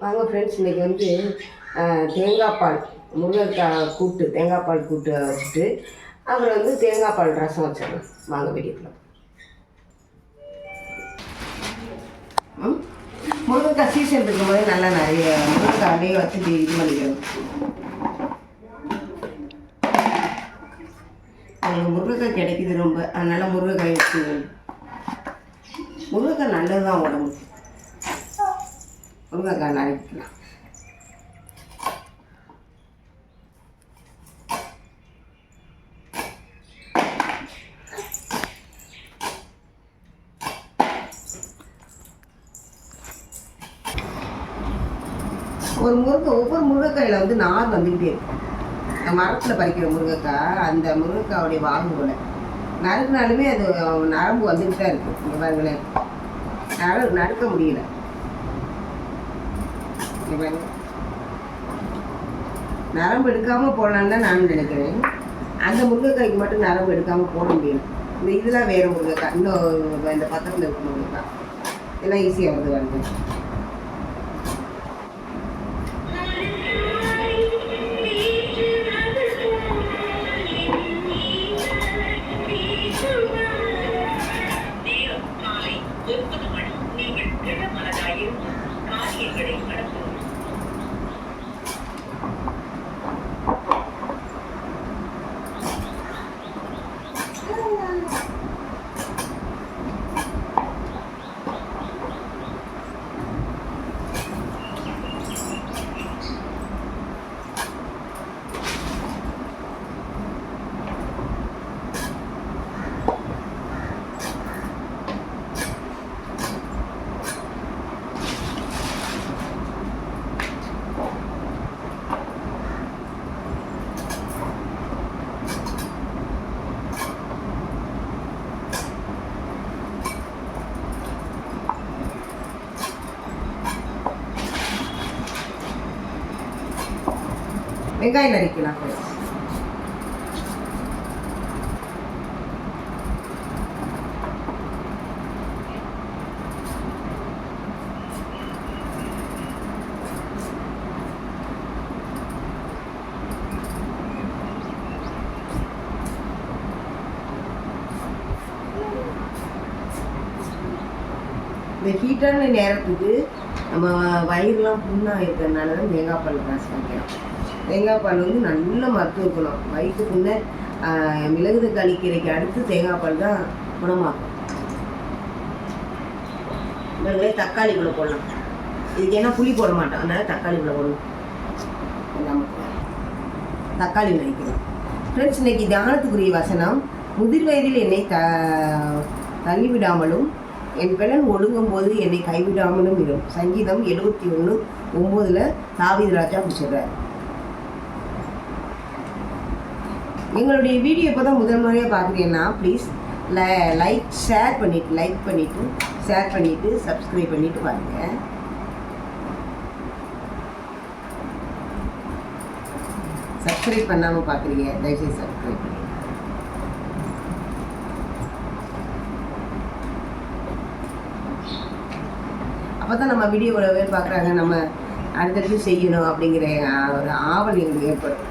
வாங்க ஃப்ரெண்ட்ஸ் இன்றைக்கி வந்து தேங்காய் பால் முருங்கைக்காய் கூட்டு தேங்காய் பால் கூட்டு வச்சுட்டு அப்புறம் வந்து தேங்காய் பால் ரசம் வச்சிடலாம். வாங்க வீடியோக்குள்ள ம்? முருங்கைக்காய் சீசன் இருக்கும்போது நல்லா நிறைய முருங்கைக்காய் அப்படியே வச்சுட்டு இது பண்ணிக்கணும். எனக்கு முருங்கைக்காய் கிடைக்குது ரொம்ப. அதனால் முருங்கைக்காய் வச்சு முருங்கைக்காய் நல்லது தான் உடம்புக்கு. முருங்கைக்காய் நறுக்கலாம் ஒரு முருங்கை ஒவ்வொரு முருங்கைக்காயில் வந்து நார் வந்துக்கிட்டே இருக்கும். மரத்தில் பறிக்கிற முருங்கைக்காய் அந்த முருங்கைக்காவுடைய வாகு போல. நறுக்குனாலுமே அது நரம்பு வந்துக்கிட்டே இருக்கும் இந்த பாருங்களேன். நறு நறுக்க முடியல. சிவன் நரம்பு எடுக்காம போடலான்னு தான் நான் நினைக்கிறேன். அந்த முருங்கைக்காய்க்கு மட்டும் நரம்பு எடுக்காம போட முடியும் இந்த இதெல்லாம் வேற முருங்கைக்காய். இன்னும் இந்த பக்கத்தில் இருக்கிற முருங்கைக்காய். எல்லாம் ஈஸியாக வருது வருது வெங்காயம் நறுக்கலாம் இந்த ஹீட்டான நேரத்துக்கு நம்ம வயிறுலாம் புண்ணாக இருக்கிறதுனால தான் தேங்காய் பால் காசு வைக்கிறோம். தேங்காய் பால் வந்து நல்ல மருத்துவ குணம். வயிற்றுக்குள்ள மிளகு தக்காளி கீரைக்கு அடுத்து தேங்காய் பால் தான் குணமாகும். இவங்களே தக்காளி கூட போடலாம். இதுக்கு ஏன்னா புளி போட மாட்டோம். அதனால் தக்காளி கூட போடணும். தக்காளி நினைக்கிறோம் ஃப்ரெண்ட்ஸ் இன்னைக்கு தியானத்துக்குரிய வசனம் முதிர் வயதில் என்னை த தள்ளிவிடாமலும் என் பிள்ளன் ஒடுங்கும் போது என்னை கைவிடாமலும் இரும். சங்கீதம் எழுபத்தி ஒன்று ஒம்போதில் தாவீது ராஜா சொல்கிறார் எங்களுடைய வீடியோ இப்போ தான் முதல் முறையாக பார்க்குறீங்கன்னா ப்ளீஸ் லைக் ஷேர் பண்ணிவிட்டு லைக் பண்ணிவிட்டு ஷேர் பண்ணிவிட்டு சப்ஸ்கிரைப் பண்ணிவிட்டு பாருங்கள் சப்ஸ்கிரைப் பண்ணாமல் பார்க்குறீங்க தயவுசெய்து சப்ஸ்கிரைப் பண்ணி அப்போ தான் நம்ம வீடியோவில் பேர் பார்க்குறாங்க நம்ம அடுத்தடுத்து செய்யணும் அப்படிங்கிற ஒரு ஆவல் எங்களுக்கு ஏற்படும்.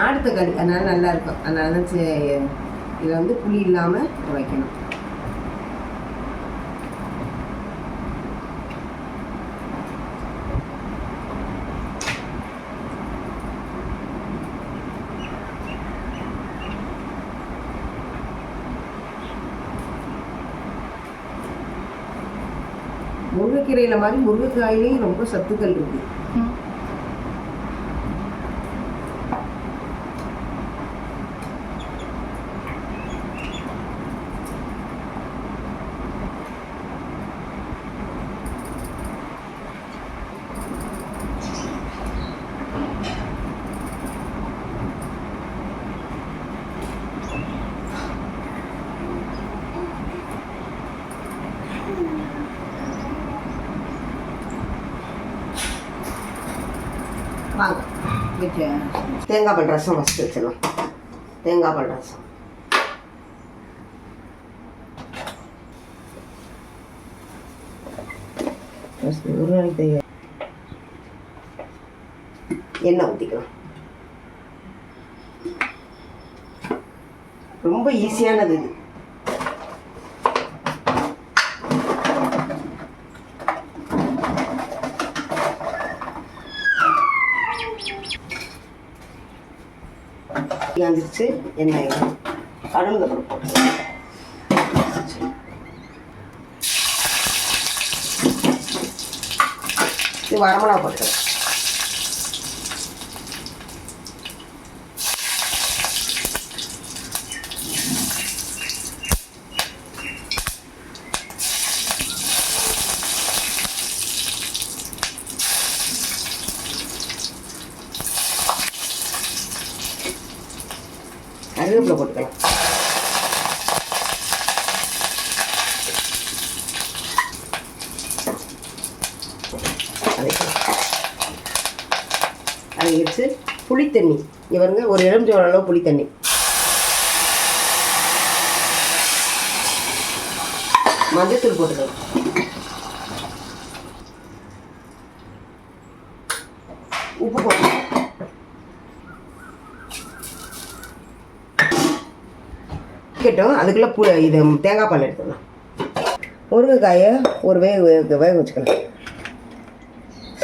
நாடு தக்காளி அதனால நல்லா இருக்கும் அதனால தான் சே- இதில் வந்து புளி இல்லாமல் வைக்கணும். முருங்கைக்கீரையில் மாதிரி முருங்கைக்காயிலையும் ரொம்ப சத்துக்கள் இருக்குது தேங்காய் பால் ரசம் ஃபஸ்ட்டு வச்சிடலாம். தேங்காய் பால் ரசம். ஒரு நாளைக்கு எண்ணெய் ஊற்றிக்கலாம் ரொம்ப ஈஸியானது இது. வந்துருச்சு எண்ணெய் கடுகு அப்புறம் போட்டு இது வரமிளகா போட்டு கருவேப்பிலை போட்டுக்கலாம் அதை வச்சு புளித்தண்ணி. இங்கே ஒரு எலுமிச்சோள அளவு புளித்தண்ணி. மஞ்சத்தூள் போட்டுக்கலாம். உப்பு போட்டு கேட்டோம் அதுக்குள்ளே பு இது தேங்காய் பால் எடுத்துக்கலாம் முருங்கைக்காயை ஒரு வேக வேக வேக வச்சுக்கலாம்.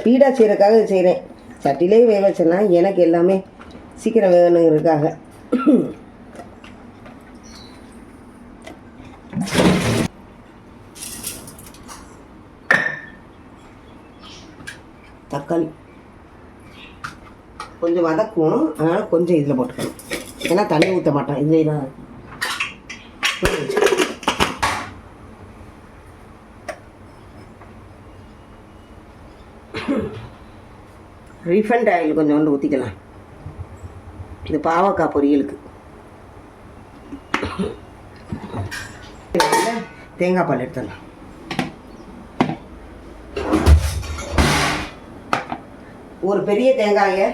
ஸ்பீடாக செய்கிறதுக்காக செய்கிறேன் சட்டிலே வேக வச்சிடலாம் எனக்கு எல்லாமே சீக்கிரம் வேகணுங்கிறதுக்காக. தக்காளி. கொஞ்சம் வதக்கும் அதனால் கொஞ்சம் இதில் போட்டுக்கணும். ஏன்னா தண்ணி ஊற்ற மாட்டோம். இதுவே தான் ரீஃபண்ட் ஆயில் கொஞ்சம் ஊற்றிக்கலாம் இது பாவக்காய் பொரியலுக்கு. தேங்காய் பால் எடுத்துடலாம். ஒரு பெரிய தேங்காயை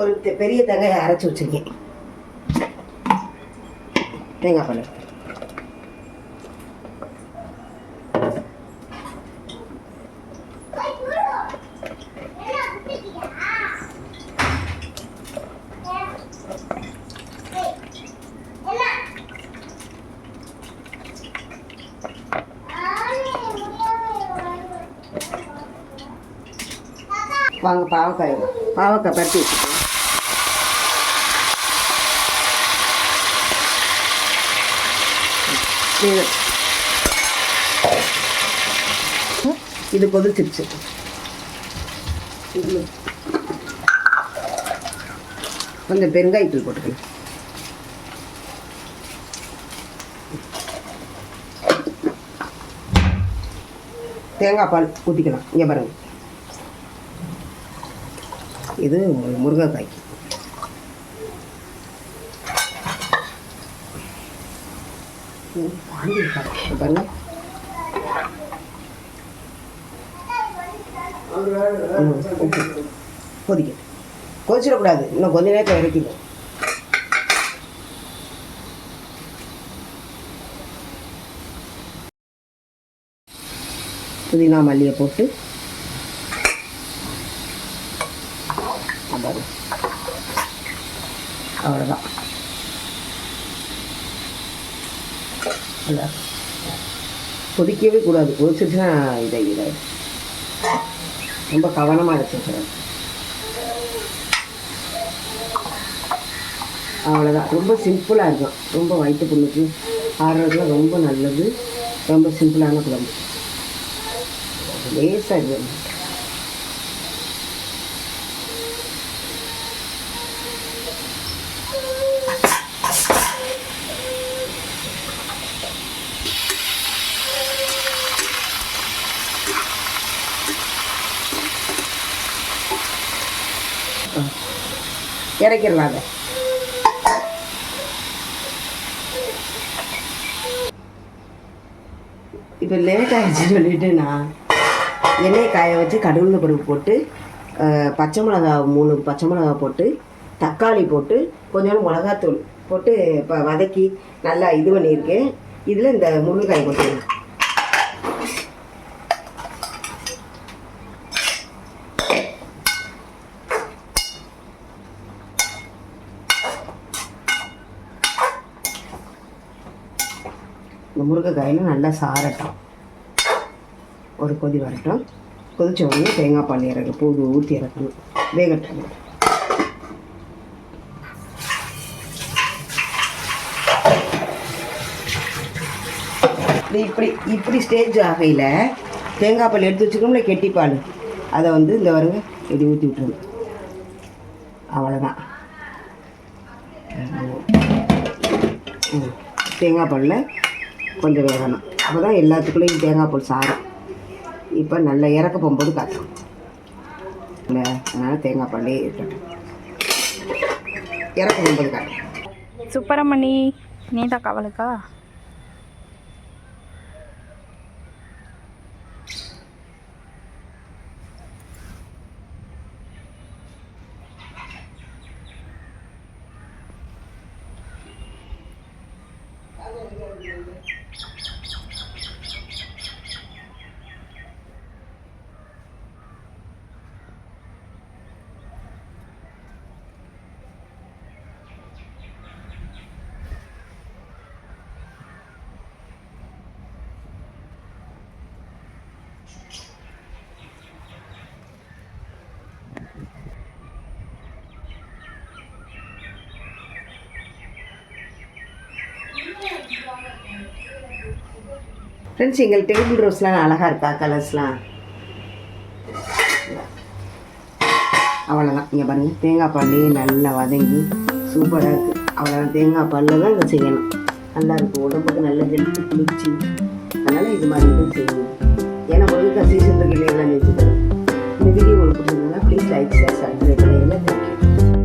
ஒரு பெரிய தேங்காயை அரைச்சி வச்சுருக்கேன். தேங்காய் பால் வாங்க பாவக்காய் பாவக்காய் பருத்தி வச்சுக்கோங்க இது- கொதிச்சிருச்சு. கொஞ்சம் பெருங்காயத்தூள் போட்டுக்கலாம் தேங்காய் பால் ஊற்றிக்கலாம் இங்கே பாருங்கள் இது முருங்கைக்காய். பாருங்க. உப்பு. கொதிக்க. கொதிச்சிடக்கூடாது. இன்னும் கொஞ்ச நேரத்தில் இறக்கிடும். புதினா மல்லியை போட்டு அவ்வளோதான் நல்லா கொதிக்கவே கூடாது. கொதிச்சிச்சுன்னா இதை இதாகிடும் ரொம்ப கவனமாக எடுத்துக்கிறேன் அவ்வளோதான் ரொம்ப சிம்பிளாக இருக்கும். ரொம்ப வயிற்று புண்ணுக்கு ஆடுறதுலாம் ரொம்ப நல்லது. ரொம்ப சிம்பிளான குழம்பு. லேசாக இருக்கும் இறக்கிடலாம் அதை இப்போ லேட் ஆகிடுச்சு சொல்லிட்டு நான் எண்ணெயை காய வச்சு கடுகுல பருப்பு போட்டு பச்சை மிளகா மூணு பச்சை மிளகா போட்டு தக்காளி போட்டு கொஞ்சோண்டு மிளகாத்தூள் போட்டு இப்போ வதக்கி நல்லா இது பண்ணியிருக்கேன். இதில் இந்த முருங்கைக்காய் போட்டுருக்கேன் இந்த முருங்கைக்காயில் நல்லா சாரட்டும் ஒரு கொதி வரட்டும். கொதிச்ச உடனே தேங்காய் பால் இறக்கு பூண்டு ஊற்றி இறக்கணும். வேகட்டும். இப்படி இப்படி ஸ்டேஜ் ஆகையில் தேங்காய் பால் எடுத்து வச்சுக்கோம்ல கெட்டி பால்? அதை வந்து இந்த வருங்க இப்படி ஊற்றி விட்டுருங்க. அவ்வளோதான் ம். தேங்காய் பாலில் கொஞ்சம் வேகணும். அப்போ தான் எல்லாத்துக்குள்ளேயும் தேங்காய் பால் சாரும். இப்போ நல்லா இறக்க போகும்போது காட்டும் இல்லை அதனால் தேங்காய் பாலே இருக்கட்டும். இறக்க போகும்போது காட்டும் சுப்பரமணி நீதா கவலுக்கா? ஃப்ரெண்ட்ஸ் எங்கள் டேபிள் ரோஸ்லாம் அழகாக இருக்கா கலர்ஸ்லாம் அவ்வளோதான் இங்கே பாருங்கள் தேங்காய் பாலே நல்லா வதங்கி சூப்பராக இருக்குது அவ்வளோதான் தேங்காய் பாலில் தான் இதை செய்யணும். நல்லா இருக்கும் உடம்புக்கு நல்ல ஹெல்த்து குளிர்ச்சி அதனால் இது மாதிரி செய்யணும். ஏன்னா உங்களுக்கு சீசன் இருக்கிறீங்களா நினைச்சுக்கிறோம் இந்த வீடியோ உங்களுக்கு பிடிச்சிருந்தா ப்ளீஸ் லைக் ஷேர் சப்ஸ்கிரைப் பண்ணிடுங்க தேங்க்யூ